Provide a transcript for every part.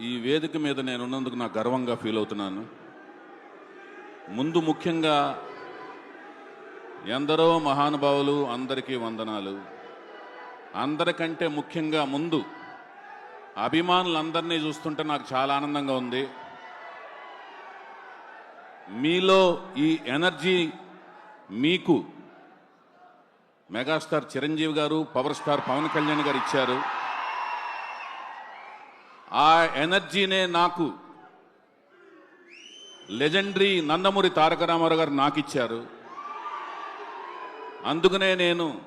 ఈ వేదిక మీద నేను ఉన్నందుకు నాకు గర్వంగా ఫీల్ అవుతున్నాను. ముందు ముఖ్యంగా ఎందరో మహానుభావులు అందరికీ వందనాలు. అందరికంటే ముఖ్యంగా ముందు అభిమానులందరినీ చూస్తుంటే నాకు చాలా ఆనందంగా ఉంది. మీలో ఈ ఎనర్జీ మీకు మెగాస్టార్ చిరంజీవి గారు పవర్ స్టార్ పవన్ కళ్యాణ్ గారు ఇచ్చారు. ఆ ఎనర్జీనే నాకు లెజెండరీ నందమూరి తారక రామారావు గారు నాకు ఇచ్చారు అందుకనే నేను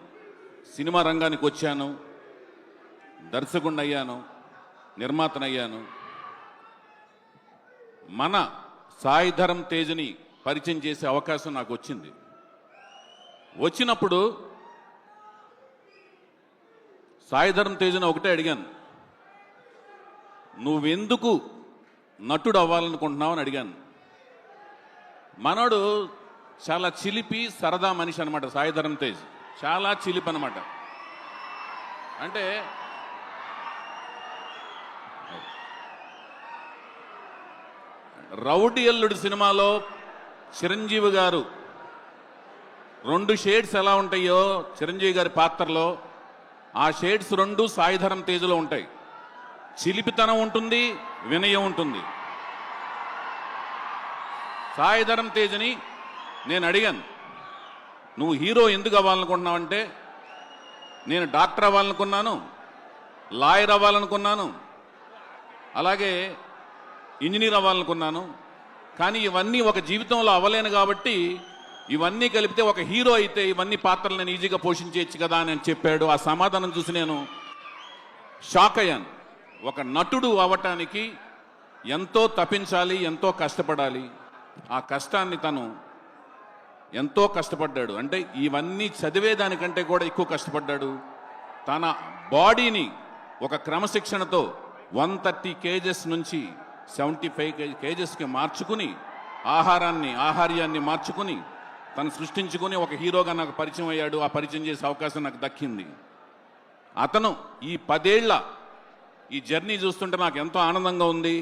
సినిమా రంగానికి వచ్చాను. దర్శకుడిని అయ్యాను నిర్మాతనయ్యాను. మన సాయిధరం తేజ్ని పరిచయం చేసే అవకాశం నాకు వచ్చింది వచ్చినప్పుడు సాయిధరం తేజ్ని ఒకటే అడిగాను. నువ్వెందుకు నటుడు అవ్వాలనుకుంటున్నావు అని అడిగాను. మనోడు చాలా చిలిపి సరదా మనిషి అనమాట సాయిధరం తేజ్. చాలా చిలిపి అనమాట అంటే రౌడీ అల్లుడు సినిమాలో చిరంజీవి గారు రెండు షేడ్స్ ఎలా ఉంటాయో చిరంజీవి గారి పాత్రలో ఆ షేడ్స్ రెండు సాయిధరం తేజలో ఉంటాయి. చిలిపితనం ఉంటుంది వినయం ఉంటుంది. సాయిధరం తేజని నేను అడిగాను నువ్వు హీరో ఎందుకు అవ్వాలనుకుంటున్నావంటే నేను డాక్టర్ అవ్వాలనుకున్నాను లాయర్ అవ్వాలనుకున్నాను అలాగే ఇంజనీర్ అవ్వాలనుకున్నాను కానీ ఇవన్నీ ఒక జీవితంలో అవ్వలేను కాబట్టి ఇవన్నీ కలిపితే ఒక హీరో అయితే ఇవన్నీ పాత్రలు నేను ఈజీగా పోషించేయచ్చు కదా అని చెప్పాడు. ఆ సమాధానం చూసి నేను షాక్ అయ్యాను. ఒక నటుడు అవ్వటానికి ఎంతో తపించాలి ఎంతో కష్టపడాలి. ఆ కష్టాన్ని తను ఎంతో కష్టపడ్డాడు. అంటే ఇవన్నీ చదివేదానికంటే కూడా ఎక్కువ కష్టపడ్డాడు. తన బాడీని ఒక క్రమశిక్షణతో వన్ థర్టీ కేజెస్ నుంచి సెవెంటీ ఫైవ్ కేజెస్కి మార్చుకుని ఆహారాన్ని ఆహార్యాన్ని మార్చుకుని తను సృష్టించుకుని ఒక హీరోగా నాకు పరిచయం అయ్యాడు. ఆ పరిచయం చేసే అవకాశం నాకు దక్కింది. అతను ఈ పదేళ్ళ ఈ జర్నీ చూస్తుంటే నాకు ఎంతో ఆనందంగా ఉంది.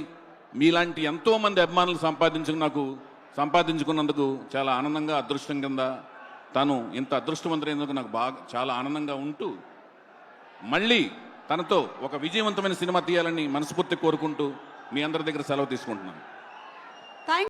మీలాంటి ఎంతో మంది అభిమానులు సంపాదించుకు నాకు సంపాదించుకున్నందుకు చాలా ఆనందంగా అదృష్టం కింద తను ఇంత అదృష్టవంతులైనందుకు నాకు బాగా చాలా ఆనందంగా ఉంటూ మళ్ళీ తనతో ఒక విజయవంతమైన సినిమా తీయాలని మనస్ఫూర్తి కోరుకుంటూ మీ అందరి దగ్గర సెలవు తీసుకుంటున్నాను.